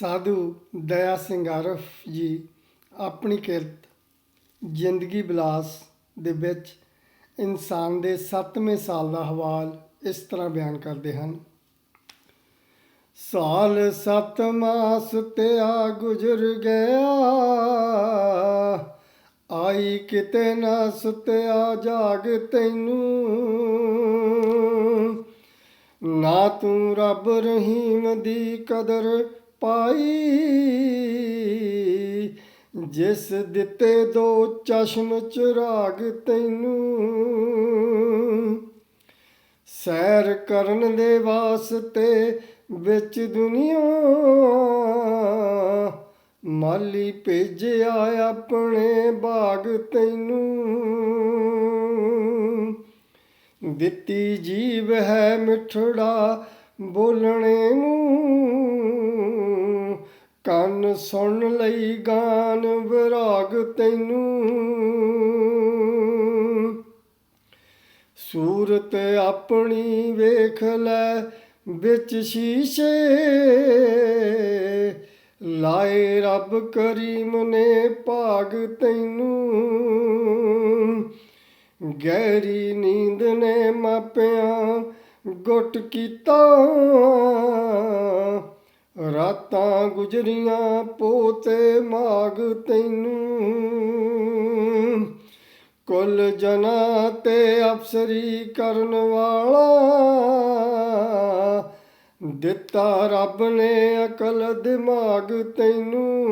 ਸਾਧੂ ਦਇਆ ਸਿੰਘ ਆਰਫ ਜੀ ਆਪਣੀ ਕਿਰਤ ਜ਼ਿੰਦਗੀ ਬਿਲਾਸ ਦੇ ਵਿੱਚ ਇਨਸਾਨ ਦੇ 7ਵੇਂ ਸਾਲ ਦਾ ਹਵਾਲ ਇਸ ਤਰ੍ਹਾਂ ਬਿਆਨ ਕਰਦੇ ਹਨ। ਸਾਲ ਸਤਵਾਂ ਸੁਤਿਆ ਗੁਜ਼ਰ ਗਿਆ, ਆਈ ਕਿਤੇ ਨਾ ਸੁਤਿਆ ਜਾਗ ਤੈਨੂੰ। ਨਾ ਤੂੰ ਰੱਬ ਰਹੀਮ ਦੀ ਕਦਰ ਪਾਈ। ਜਿਸ ਦਿੱਤੇ ਦੋ ਚਸ਼ਮ ਚਿਰਾਗ ਤੈਨੂੰ। ਸੈਰ ਕਰਨ ਦੇ ਵਾਸਤੇ ਵਿੱਚ ਦੁਨੀਆ। ਮਾਲੀ ਭੇਜਿਆ ਆਪਣੇ ਬਾਗ ਤੈਨੂੰ। ਦਿੱਤੀ ਜੀਵ ਹੈ ਮਿੱਠੜਾ ਬੋਲਣੇ ਨੂੰ ਕੰਨ ਸੁਣ ਲਈ ਗਾਨ, ਵਿਰਾਗ ਤੈਨੂੰ। ਸੂਰਤ ਆਪਣੀ ਵੇਖ ਲੈ, ਵਿੱਚ ਸ਼ੀਸ਼ੇ। ਲਾਏ ਰੱਬ ਕਰੀਮ ਨੇ ਭਾਗ ਤੈਨੂੰ। ਗਹਿਰੀ ਨੀਂਦ ਨੇ ਮਾਪਿਆਂ ਗੁੱਟ ਕੀਤਾ। ਰਾਤਾਂ ਗੁਜਰੀਆਂ, ਪੋਤੇ ਮਾਗ ਤੈਨੂੰ। ਕੁੱਲ ਜਨਾ ਤੇ ਅਫਸਰੀ ਕਰਨ ਵਾਲਾ। ਦਿੱਤਾ ਰੱਬ ਨੇ ਅਕਲ ਦਿਮਾਗ ਤੈਨੂੰ।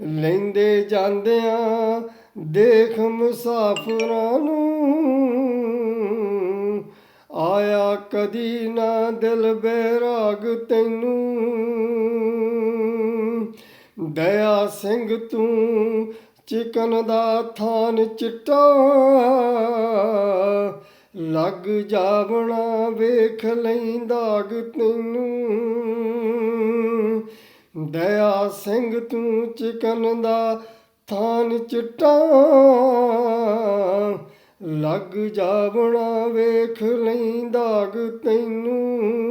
ਲੈਂਦੇ ਜਾਂਦਿਆਂ ਦੇਖ ਮੁਸਾਫਰਾਂ ਨੂੰ। ਕਦੀ ਨਾ ਦਿਲ ਬੈਰਾਗ ਤੈਨੂੰ। ਦਇਆ ਸਿੰਘ ਤੂੰ ਚਿਕਨ ਦਾ ਥਾਨ ਚਿੱਟਾ। ਲੱਗ ਜਾਵਣਾ ਵੇਖ ਲਈ ਦਾਗ ਤੈਨੂੰ। ਦਇਆ ਸਿੰਘ ਤੂੰ ਚਿਕਨ ਦਾ ਥਾਨ ਚਿੱਟਾ। ਲੱਗ ਜਾਵਣਾ ਵੇਖ ਲਈ ਦਾਗ ਤੈਨੂੰ।